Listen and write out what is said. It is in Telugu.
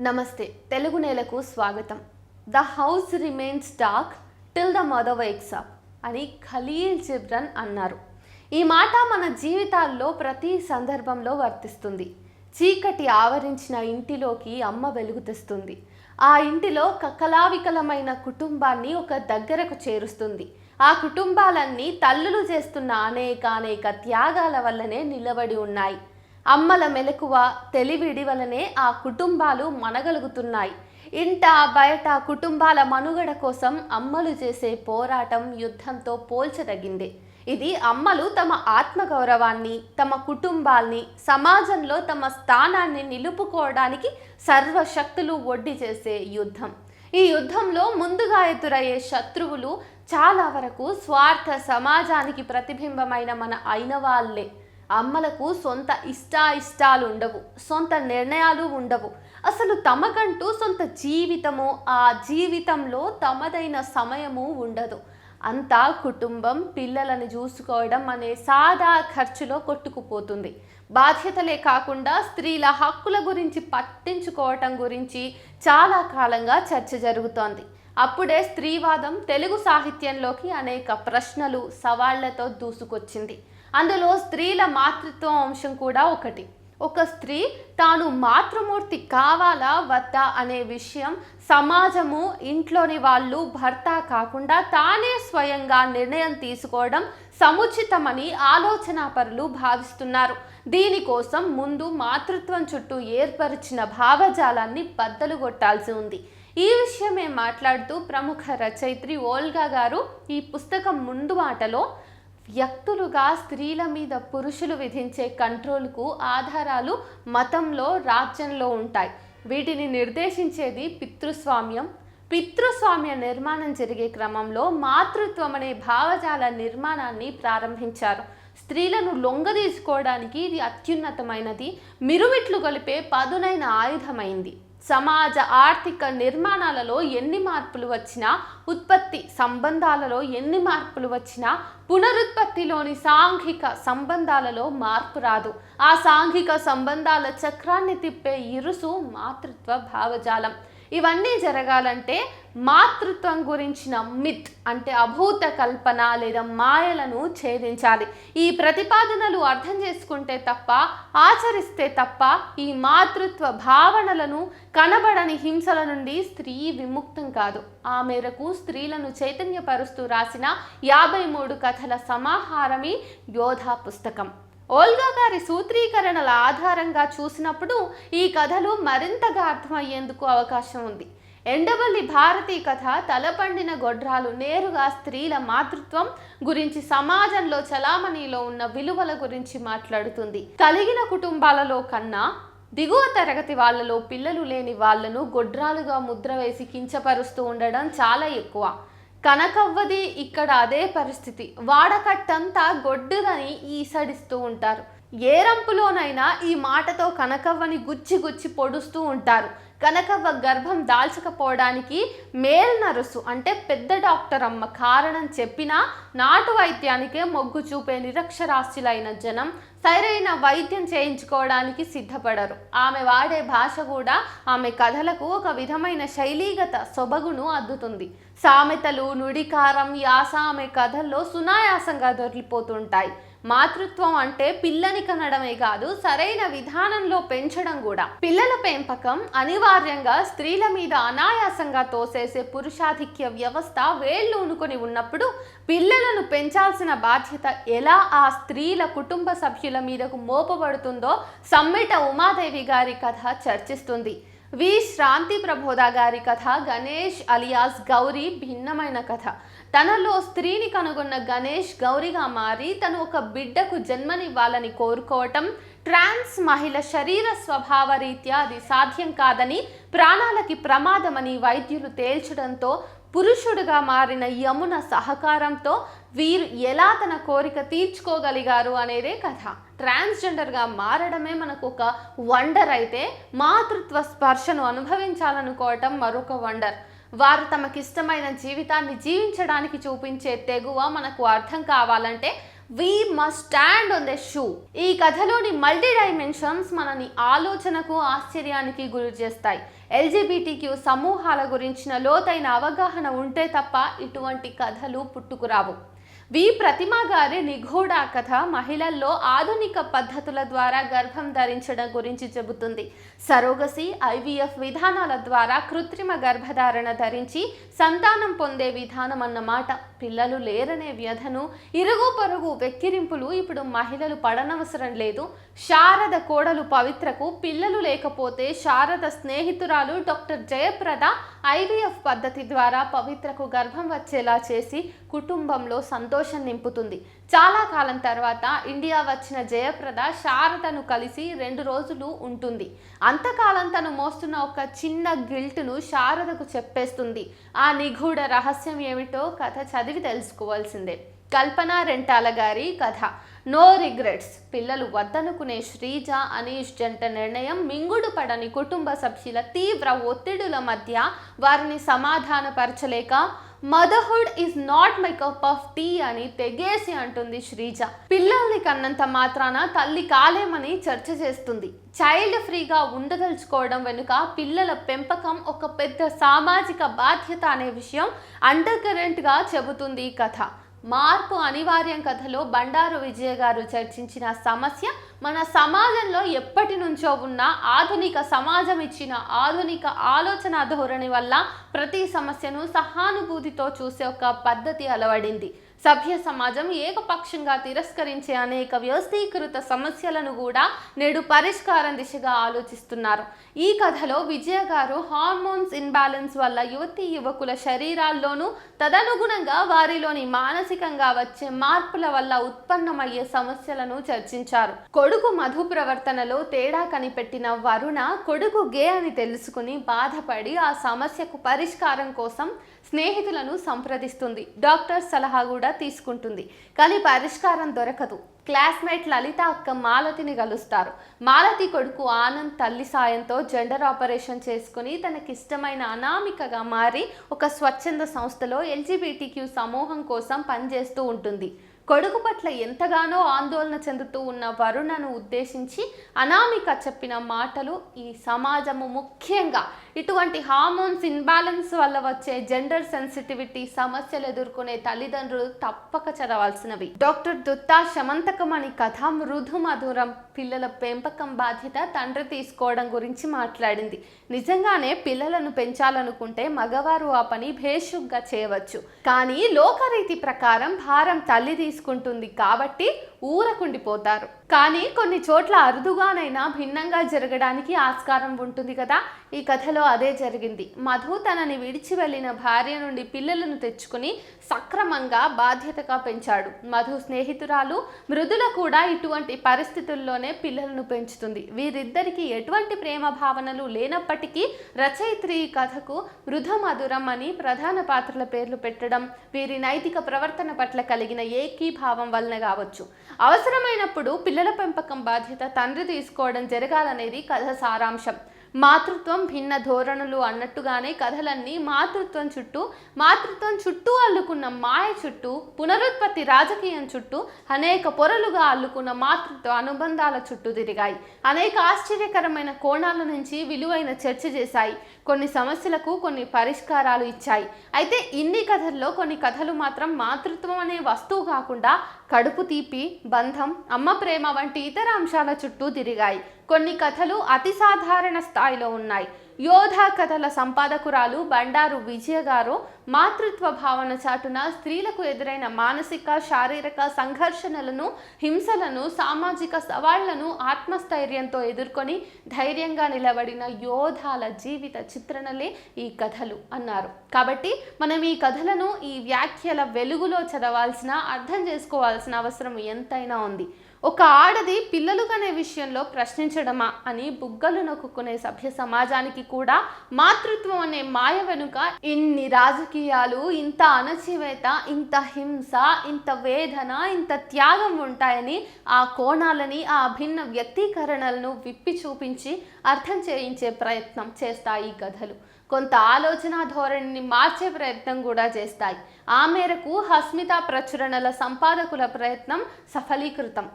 నమస్తే తెలుగు నేలకు స్వాగతం. The house remains dark till the mother wakes up అని ఖలీల్ జిబ్రన్ అన్నారు. ఈ మాట మన జీవితాల్లో ప్రతి సందర్భంలో వర్తిస్తుంది. చీకటి ఆవరించిన ఇంటిలోకి అమ్మ వెలుగు తెస్తుంది. ఆ ఇంటిలో కకలావికలమైన కుటుంబాన్ని ఒక దగ్గరకు చేరుస్తుంది. ఆ కుటుంబాలన్నీ తల్లులు చేస్తున్న అనేక అనేక త్యాగాల వల్లనే నిలబడి ఉన్నాయి. అమ్మల మెలకువ తెలివిడి వలనే ఆ కుటుంబాలు మనగలుగుతున్నాయి. ఇంట బయట కుటుంబాల మనుగడ కోసం అమ్మలు చేసే పోరాటం యుద్ధంతో పోల్చదగిందే. ఇది అమ్మలు తమ ఆత్మగౌరవాన్ని తమ కుటుంబాల్ని సమాజంలో తమ స్థానాన్ని నిలుపుకోవడానికి సర్వశక్తులు ఒడ్డి చేసే యుద్ధం. ఈ యుద్ధంలో ముందుగా ఎదురయ్యే శత్రువులు చాలా వరకు స్వార్థ సమాజానికి ప్రతిబింబమైన మన అయిన వాళ్ళే. అమ్మలకు సొంత ఇష్టాయిష్టాలు ఉండవు సొంత నిర్ణయాలు ఉండవు. అసలు తమకంటూ సొంత జీవితము ఆ జీవితంలో తమదైన సమయము ఉండదు. అంతా కుటుంబం పిల్లలను చూసుకోవడం అనే సాదా ఖర్చులో కొట్టుకుపోతుంది. బాధ్యతలే కాకుండా స్త్రీల హక్కుల గురించి పట్టించుకోవటం గురించి చాలా కాలంగా చర్చ జరుగుతోంది. అప్పుడే స్త్రీవాదం తెలుగు సాహిత్యంలోకి అనేక ప్రశ్నలు సవాళ్ళతో దూసుకొచ్చింది. అందులో స్త్రీల మాతృత్వం అంశం కూడా ఒకటి. ఒక స్త్రీ తాను మాతృమూర్తి కావాలా వద్దా అనే విషయం సమాజము ఇంట్లోని వాళ్ళు భర్త కాకుండా తానే స్వయంగా నిర్ణయం తీసుకోవడం సముచితమని ఆలోచనాపరులు భావిస్తున్నారు. దీనికోసం ముందు మాతృత్వం చుట్టూ ఏర్పరిచిన భావజాలాన్ని బద్దలు కొట్టాల్సి ఉంది. ఈ విషయమే మాట్లాడుతూ ప్రముఖ రచయిత్రి ఓల్గా గారు ఈ పుస్తకం ముందు మాటలో వ్యక్తులుగా స్త్రీల మీద పురుషులు విధించే కంట్రోల్కు ఆధారాలు మతంలో రాజ్యంలో ఉంటాయి. వీటిని నిర్దేశించేది పితృస్వామ్యం. పితృస్వామ్య నిర్మాణం జరిగే క్రమంలో మాతృత్వం అనే భావజాల నిర్మాణాన్ని ప్రారంభించారు. స్త్రీలను లొంగదీసుకోవడానికి ఇది అత్యున్నతమైనది. మిరుమిట్లు కలిపే పదునైన ఆయుధమైంది. సమాజ ఆర్థిక నిర్మాణాలలో ఎన్ని మార్పులు వచ్చినా ఉత్పత్తి సంబంధాలలో ఎన్ని మార్పులు వచ్చినా పునరుత్పత్తిలోని సాంఘిక సంబంధాలలో మార్పు రాదు. ఆ సాంఘిక సంబంధాల చక్రాన్ని తిప్పే ఇరుసు మాతృత్వ భావజాలం. ఇవన్నీ జరగాలంటే మాతృత్వం గురించిన మిత్ అంటే అభూత కల్పన లేదా మాయలను ఛేదించాలి. ఈ ప్రతిపాదనలు అర్థం చేసుకుంటే తప్ప ఆచరిస్తే తప్ప ఈ మాతృత్వ భావనలను కనబడని హింసల నుండి స్త్రీ విముక్తం కాదు. ఆ మేరకు స్త్రీలను చైతన్యపరుస్తూ రాసిన యాభై మూడు కథల సమాహారమి యోధా పుస్తకం. ఓల్గా గారి సూత్రీకరణల ఆధారంగా చూసినప్పుడు ఈ కథలు మరింతగా అర్థమయ్యేందుకు అవకాశం ఉంది. ఎండవల్లి భారతీ కథ తలపండిన గొడ్రాలు నేరుగా స్త్రీల మాతృత్వం గురించి సమాజంలో చలామణిలో ఉన్న విలువల గురించి మాట్లాడుతుంది. కలిగిన కుటుంబాలలో కన్నా దిగువ తరగతి వాళ్ళలో పిల్లలు లేని వాళ్ళను గొడ్రాలుగా ముద్ర వేసి కించపరుస్తూ ఉండడం చాలా ఎక్కువ. కనకవ్వది ఇక్కడ అదే పరిస్థితి. వాడకట్టంతా గొడ్డుదని ఈసడిస్తూ ఉంటారు. ఏ రంపులోనైనా ఈ మాటతో కనకవ్వని గుచ్చి గుచ్చి పొడుస్తూ ఉంటారు. కనకవ్వ గర్భం దాల్చకపోవడానికి మేల్ నరుసు అంటే పెద్ద డాక్టర్ అమ్మ కారణం చెప్పినా నాటు వైద్యానికే మొగ్గు చూపే నిరక్షరాస్యులైన జనం సరైన వైద్యం చేయించుకోవడానికి సిద్ధపడరు. ఆమె వాడే భాష కూడా ఆమె కథలకు ఒక విధమైన శైలీగత సొబగును అద్దుతుంది. సామెతలు నుడికారం యాస ఆమె కథల్లో సునాయాసంగా దొరికిపోతుంటాయి. మాతృత్వం అంటే పిల్లని కనడమే కాదు సరైన విధానంలో పెంచడం కూడా. పిల్లల పెంపకం అనివార్యంగా స్త్రీల మీద అనాయాసంగా తోసేసే పురుషాధిక్య వ్యవస్థ వేళ్ళు ఉనుకొని ఉన్నప్పుడు పిల్లలను పెంచాల్సిన బాధ్యత ఎలా ఆ స్త్రీల కుటుంబ సభ్యుల మీదకు మోపబడుతుందో సమ్మిట ఉమాదేవి గారి కథ చర్చిస్తుంది. వి. శ్రాంతి ప్రబోధ గారి కథ గణేష్ అలియాస్ గౌరీ భిన్నమైన కథ. తనలో స్త్రీని కనుగొన్న గణేష్ గౌరిగా మారి తను ఒక బిడ్డకు జన్మనివ్వాలని కోరుకోవటం ట్రాన్స్ మహిళ శరీర స్వభావ రీత్యా అది సాధ్యం కాదని ప్రాణాలకి ప్రమాదమని వైద్యులు తేల్చడంతో పురుషుడుగా మారిన యమున సహకారంతో వీరు ఎలా తన కోరిక తీర్చుకోగలిగారు అనేదే కథ. ట్రాన్స్జెండర్గా మారడమే మనకు ఒక వండర్ అయితే మాతృత్వ స్పర్శను అనుభవించాలనుకోవటం మరొక వండర్. వారు తమకిష్టమైన జీవితాన్ని జీవించడానికి చూపించే తెగువ మనకు అర్థం కావాలంటే we must stand on the shoe ఈ కథలోని మల్టీ డైమెన్షన్స్ మనని ఆలోచనకు ఆశ్చర్యానికి గురి చేస్తాయి ఎల్జీబీటీక్యూ సమూహాల గురించిన లోతైన అవగాహన ఉంటే తప్ప ఇటువంటి కథలు పుట్టుకురావు. వి ప్రతిమ గారి నిగూఢ కథ మహిళల్లో ఆధునిక పద్ధతుల ద్వారా గర్భం ధరించడం గురించి చెబుతుంది. సరోగసి ఐవీఎఫ్ విధానాల ద్వారా కృత్రిమ గర్భధారణ ధరించి సంతానం పొందే విధానం అన్నమాట పిల్లలు లేరనే వ్యధను ఇరుగు పొరుగు వెక్కిరింపులు ఇప్పుడు మహిళలు పడనవసరం లేదు. శారద కోడలు పవిత్రకు పిల్లలు లేకపోతే శారద స్నేహితురాలు డాక్టర్ జయప్రద ఐవీఎఫ్ పద్ధతి ద్వారా పవిత్రకు గర్భం వచ్చేలా చేసి కుటుంబంలో సంతోషం నింపుతుంది. చాలా కాలం తర్వాత ఇండియా వచ్చిన జయప్రద శారదను కలిసి రెండు రోజులు ఉంటుంది. అంతకాలం తను మోస్తున్న ఒక చిన్న గిల్ట్ను శారదకు చెప్పేస్తుంది. ఆ నిగూఢ రహస్యం ఏమిటో కథ చదివి తెలుసుకోవాల్సిందే. కల్పన రెంటాల గారి కథ. No regrets. పిల్లలు వద్దనుకునే శ్రీజ అనీష్ జంట నిర్ణయం మింగుడు పడని కుటుంబ సభ్యుల తీవ్ర ఒత్తిడుల మధ్య వారిని సమాధానపరచలేక motherhood is not my cup of tea అని తెగేసి అంటుంది శ్రీజ. పిల్లల్ని కన్నంత మాత్రాన తల్లి కాలేమని చర్చ చేస్తుంది. చైల్డ్ ఫ్రీగా ఉండదలుచుకోవడం వెనుక పిల్లల పెంపకం ఒక పెద్ద సామాజిక బాధ్యత అనే విషయం అండర్ కరెంట్గా చెబుతుంది ఈ కథ. మార్పు అనివార్యం కథలో బండారు విజయ గారు చర్చించిన సమస్య మన సమాజంలో ఎప్పటి నుంచో ఉన్న ఆధునిక సమాజం ఇచ్చిన ఆధునిక ఆలోచన ధోరణి వల్ల ప్రతి సమస్యను సహానుభూతితో చూసే ఒక పద్ధతి అలవడింది. సభ్య సమాజం ఏకపక్షంగా తిరస్కరించే అనేక వ్యవస్థీకృత సమస్యలను కూడా నేడు పరిష్కారం దిశగా ఆలోచిస్తున్నారు. ఈ కథలో విజయ గారు హార్మోన్స్ ఇన్బ్యాలెన్స్ వల్ల యువతి యువకుల శరీరాల్లోనూ తదనుగుణంగా వారిలోని మానసికంగా వచ్చే మార్పుల వల్ల ఉత్పన్నమయ్యే సమస్యలను చర్చించారు. కొడుకు మధు ప్రవర్తనలో తేడా కనిపెట్టిన వరుణ కొడుకు గే అని తెలుసుకుని బాధపడి ఆ సమస్యకు పరిష్కారం కోసం స్నేహితులను సంప్రదిస్తుంది. డాక్టర్ సలహా కూడా తీసుకుంటుంది. కానీ పరిష్కారం దొరకదు. క్లాస్మేట్ లలిత అక్క మాలతిని కలుస్తారు. మాలతి కొడుకు ఆనంద్ తల్లి సాయంతో జెండర్ ఆపరేషన్ చేసుకుని తనకిష్టమైన అనామికగా మారి ఒక స్వచ్ఛంద సంస్థలో ఎల్జీబీటీక్యూ సమూహం కోసం పనిచేస్తూ ఉంటుంది. కొడుకు పట్ల ఎంతగానో ఆందోళన చెందుతూ ఉన్న వరుణను ఉద్దేశించి అనామిక చెప్పిన మాటలు ఈ సమాజము ముఖ్యంగా ఇటువంటి హార్మోన్స్ ఇన్బ్యాలెన్స్ వల్ల వచ్చే జెండర్ సెన్సిటివిటీ సమస్యలు ఎదుర్కొనే తల్లిదండ్రులు తప్పక చదవాల్సినవి. డాక్టర్ దుత్తా శమంతకం అని కథ మృదు మధురం పిల్లల పెంపకం బాధ్యత తండ్రి తీసుకోవడం గురించి మాట్లాడింది. నిజంగానే పిల్లలను పెంచాలనుకుంటే మగవారు ఆ పని భేషుగ్గా చేయవచ్చు. కానీ లోకరీతి ప్రకారం భారం తల్లి తీసుకుంటుంది. కాబట్టి ఊరకుండిపోతారు. కానీ కొన్ని చోట్ల అరుదుగానైనా భిన్నంగా జరగడానికి ఆస్కారం ఉంటుంది కదా. ఈ కథలో అదే జరిగింది. మధు తనని విడిచి వెళ్ళిన భార్య నుండి పిల్లలను తెచ్చుకుని సక్రమంగా బాధ్యతగా పెంచాడు. మధు స్నేహితురాలు మృదుల కూడా ఇటువంటి పరిస్థితుల్లోనే పిల్లలను పెంచుతుంది. వీరిద్దరికి ఎటువంటి ప్రేమ భావనలు లేనప్పటికీ రచయిత్రి ఈ కథకు మృధ మధురం అని ప్రధాన పాత్రల పేర్లు పెట్టడం వీరి నైతిక ప్రవర్తన పట్ల కలిగిన ఏకీభావం వలన కావచ్చు. అవసరమైనప్పుడు పిల్లల పెంపకం బాధ్యత తండ్రి తీసుకోవడం జరగాలనేది కథ సారాంశం. మాతృత్వం భిన్న ధోరణులు అన్నట్టుగానే కథలన్నీ మాతృత్వం చుట్టూ మాతృత్వం చుట్టూ అల్లుకున్న మాయ చుట్టూ పునరుత్పత్తి రాజకీయం చుట్టూ అనేక పొరలుగా అల్లుకున్న మాతృత్వ అనుబంధాల చుట్టూ తిరిగాయి. అనేక ఆశ్చర్యకరమైన కోణాల నుంచి విలువైన చర్చ చేశాయి. కొన్ని సమస్యలకు కొన్ని పరిష్కారాలు ఇచ్చాయి. అయితే ఇన్ని కథల్లో కొన్ని కథలు మాత్రం మాతృత్వం అనే వస్తువు కాకుండా కడుపు తీపి బంధం అమ్మ ప్రేమ వంటి ఇతర అంశాల చుట్టూ తిరిగాయి. కొన్ని కథలు అతి సాధారణ స్థాయిలో ఉన్నాయి. యోధా కథల సంపాదకురాలు బండారు విజయ గారు మాతృత్వ భావన చాటున స్త్రీలకు ఎదురైన మానసిక శారీరక సంఘర్షణలను హింసలను సామాజిక సవాళ్ళను ఆత్మస్థైర్యంతో ఎదుర్కొని ధైర్యంగా నిలబడిన యోధాల జీవిత చిత్రణలే ఈ కథలు అన్నారు. కాబట్టి మనం ఈ కథలను ఈ వ్యాఖ్యల వెలుగులో చదవాల్సిన అర్థం చేసుకోవాల్సిన అవసరం ఎంతైనా ఉంది. ఒక ఆడది పిల్లలు కనే విషయంలో ప్రశ్నించడమా అని బుగ్గలు నొక్కునే సభ్య సమాజానికి కూడా మాతృత్వం అనే మాయ వెనుక ఇన్ని రాజకీయాలు ఇంత అణచివేత ఇంత హింస ఇంత వేదన ఇంత త్యాగం ఉంటాయని ఆ కోణాలని ఆ భిన్న వ్యక్తీకరణలను విప్పి చూపించి అర్థం చేయించే ప్రయత్నం చేస్తాయి ఈ కథలు. కొంత ఆలోచన ధోరణిని మార్చే ప్రయత్నం కూడా చేస్తాయి. ఆ మేరకు హస్మిత ప్రచురణల సంపాదకుల ప్రయత్నం సఫలీకృతం.